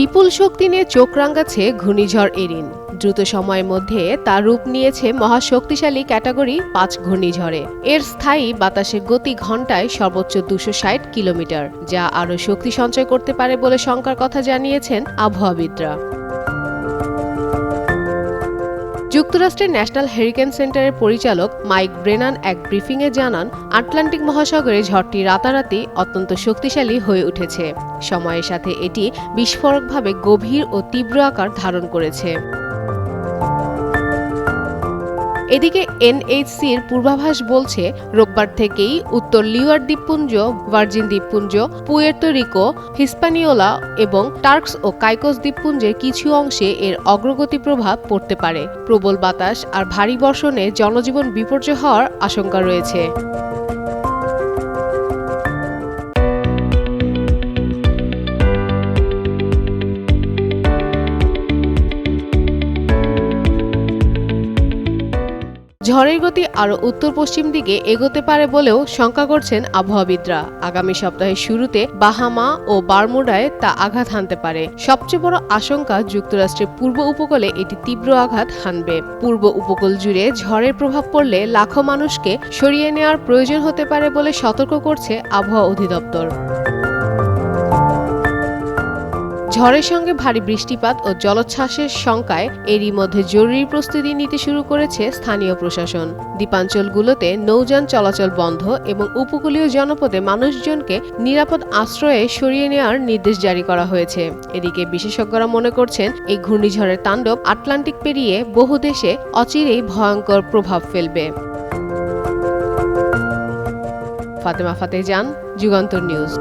বিপুল শক্তি নিয়ে চোখ রাঙ্গাচ্ছে ঘূর্ণিঝড় এরিন। দ্রুত সময়ের মধ্যে তার রূপ নিয়েছে মহাশক্তিশালী ক্যাটাগরি পাঁচ ঘূর্ণিঝড়ে। এর স্থায়ী বাতাসের গতি ঘন্টায় সর্বোচ্চ দুশো ষাট কিলোমিটার, যা আরও শক্তি সঞ্চয় করতে পারে বলে শঙ্কার কথা জানিয়েছেন আবহাওয়াবিদরা। যুক্তরাষ্ট্রের ন্যাশনাল হেরিকেন সেন্টারের পরিচালক মাইক ব্রেনান এক ব্রিফিংয়ে জানান, আটলান্টিক মহাসাগরে ঝড়টি রাতারাতি অত্যন্ত শক্তিশালী হয়ে উঠেছে। সময়ের সাথে এটি বিস্ফোরকভাবে গভীর ও তীব্র আকার ধারণ করেছে। এদিকে এনএইচসির পূর্বাভাস বলছে, রোববার থেকেই উত্তর লিওয়ার দ্বীপপুঞ্জ, ভার্জিন দ্বীপপুঞ্জ, পুয়ের্তো রিকো, হিস্পানিওলা এবং টার্কস ও কাইকোস দ্বীপপুঞ্জের কিছু অংশে এর অগ্রগতি প্রভাব পড়তে পারে। প্রবল বাতাস আর ভারী বর্ষণে জনজীবন বিপর্যয় হওয়ার আশঙ্কা রয়েছে। ঝড়ের গতি আরও উত্তর পশ্চিম দিকে এগোতে পারে বলেও শঙ্কা করছেন আবহাওয়াবিদরা। আগামী সপ্তাহের শুরুতে বাহামা ও বারমুডায় তা আঘাত হানতে পারে। সবচেয়ে বড় আশঙ্কা যুক্তরাষ্ট্রের পূর্ব উপকূলে এটি তীব্র আঘাত হানবে। পূর্ব উপকূল জুড়ে ঝড়ের প্রভাব পড়লে লাখো মানুষকে সরিয়ে নেওয়ার প্রয়োজন হতে পারে বলে সতর্ক করছে আবহাওয়া অধিদপ্তর। ঝড়ের সঙ্গে ভারী বৃষ্টিপাত ও জলোচ্ছ্বাসের শঙ্কায় এরই মধ্যে জরুরি প্রস্তুতি নিতে শুরু করেছে স্থানীয় প্রশাসন। দ্বীপাঞ্চলগুলোতে নৌযান চলাচল বন্ধ এবং উপকূলীয় জনপদে মানুষজনকে নিরাপদ আশ্রয়ে সরিয়ে নেওয়ার নির্দেশ জারি করা হয়েছে। এদিকে বিশেষজ্ঞরা মনে করছেন, এই ঘূর্ণিঝড়ের তাণ্ডব আটলান্টিক পেরিয়ে বহু দেশে অচিরেই ভয়ঙ্কর প্রভাব ফেলবে। ফাতেমা ফাতে যান যুগান্তর নিউজ।